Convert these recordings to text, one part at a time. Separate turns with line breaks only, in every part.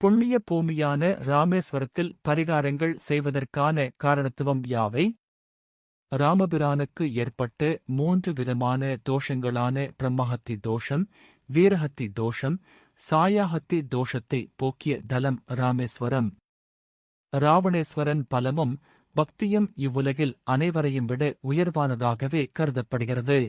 புண்ணிய பூமியான ராமேஸ்வரத்தில் பரிகாரங்கள் செய்வதற்கான காரணத்துவம் யாவை? ராமபிரானுக்கு ஏற்பட்ட மூன்று விதமான தோஷங்களான பிரம்மஹத்தி தோஷம் வீரஹத்தி தோஷம் சாயாஹத்தி தோஷத்தை போக்கிய தலம் ராமேஸ்வரம். ராவணேஸ்வரன் பலமும் பக்தியும் இவ்வுலகில் அனைவரையும் விட உயர்வானதாகவே கருதப்படுகிறது.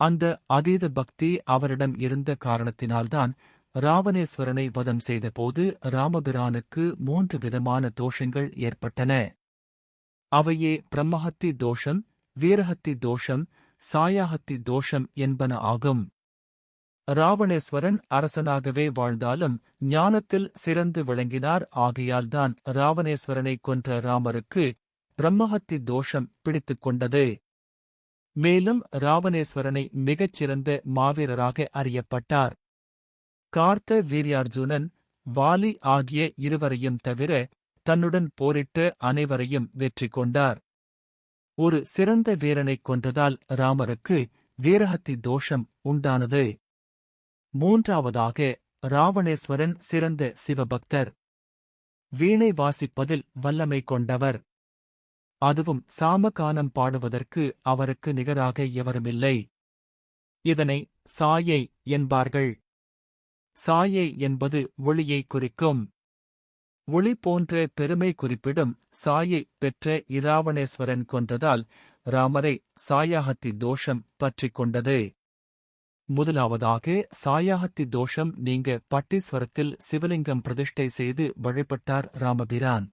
அந்த அதீத பக்தி அவரிடம் இருந்த காரணத்தினால்தான் ராவணேஸ்வரனை வதம் செய்தபோது ராமபிரானுக்கு மூன்று விதமான தோஷங்கள் ஏற்பட்டன. அவையே பிரம்மஹத்தி தோஷம் வீரஹத்தி தோஷம் சாயாஹத்தி தோஷம் என்பன ஆகும். ராவணேஸ்வரன் அரசனாகவே வாழ்ந்தாலும் ஞானத்தில் சிறந்து விளங்கினார். ஆகையால்தான் ராவணேஸ்வரனை கொன்ற ராமருக்கு பிரம்மஹத்தி தோஷம் பிடித்துக் கொண்டது. மேலும் ராவணேஸ்வரனை மிகச் சிறந்த மாவீரராக அறியப்பட்டார். கார்த்த வீரியார்ஜுனன் வாலி ஆகிய இருவரையும் தவிர தன்னுடன் போரிட்டு அனைவரையும் வெற்றி கொண்டார். ஒரு சிறந்த வீரனைக் கொன்றதால் ராமருக்கு வீரஹத்தி தோஷம் உண்டானது. மூன்றாவதாக ராவணேஸ்வரன் சிறந்த சிவபக்தர். வீணை வாசிப்பதில் வல்லமை கொண்டவர். அதுவும் சாமகானம் பாடுவதற்கு அவருக்கு நிகராக எவருமில்லை. இதனை சாயை என்பார்கள். சாயை என்பது ஒளியை குறிக்கும். ஒளி போன்ற பெருமை குறிப்பிடும் சாயை பெற்ற இராவணேஸ்வரன் கொன்றதால் ராமரை சாயாகத்தி தோஷம் பற்றிக் கொண்டது. முதலாவதாக சாயாகத்தி தோஷம் நீங்க பட்டீஸ்வரத்தில் சிவலிங்கம் பிரதிஷ்டை செய்து வழிபட்டார் ராமபிரான்.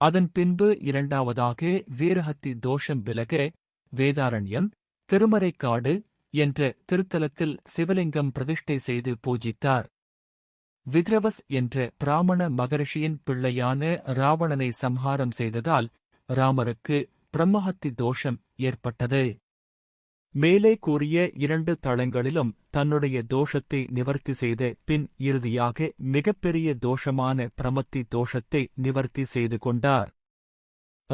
அதன் பின்பு இரண்டாவதாக வீரஹத்தி தோஷம் விலக வேதாரண்யம் திருமறைக்காடு என்ற திருத்தலத்தில் சிவலிங்கம் பிரதிஷ்டை செய்து பூஜித்தார். வித்ரவஸ் என்ற பிராமண மகரிஷியின் பிள்ளையான ராவணனை சம்ஹாரம் செய்ததால் ராமருக்கு பிரம்மஹத்தி தோஷம் ஏற்பட்டது. மேலே கூறிய இரண்டு தளங்களிலும் தன்னுடைய தோஷத்தை நிவர்த்தி செய்த பின் இறுதியாக மிகப்பெரிய தோஷமான பிரமத்தி தோஷத்தை நிவர்த்தி செய்து கொண்டார்.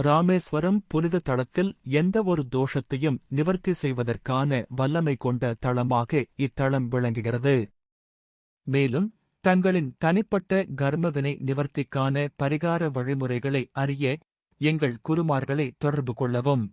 ராமேஸ்வரம் புனித தளத்தில் எந்த ஒரு தோஷத்தையும் நிவர்த்தி செய்வதற்கான வல்லமை கொண்ட தளமாக இத்தளம் விளங்குகிறது. மேலும் தங்களின் தனிப்பட்ட கர்மவினை நிவர்த்திக்கான பரிகார வழிமுறைகளை அறிய எங்கள் குருமார்களை தொடர்பு கொள்ளவும்.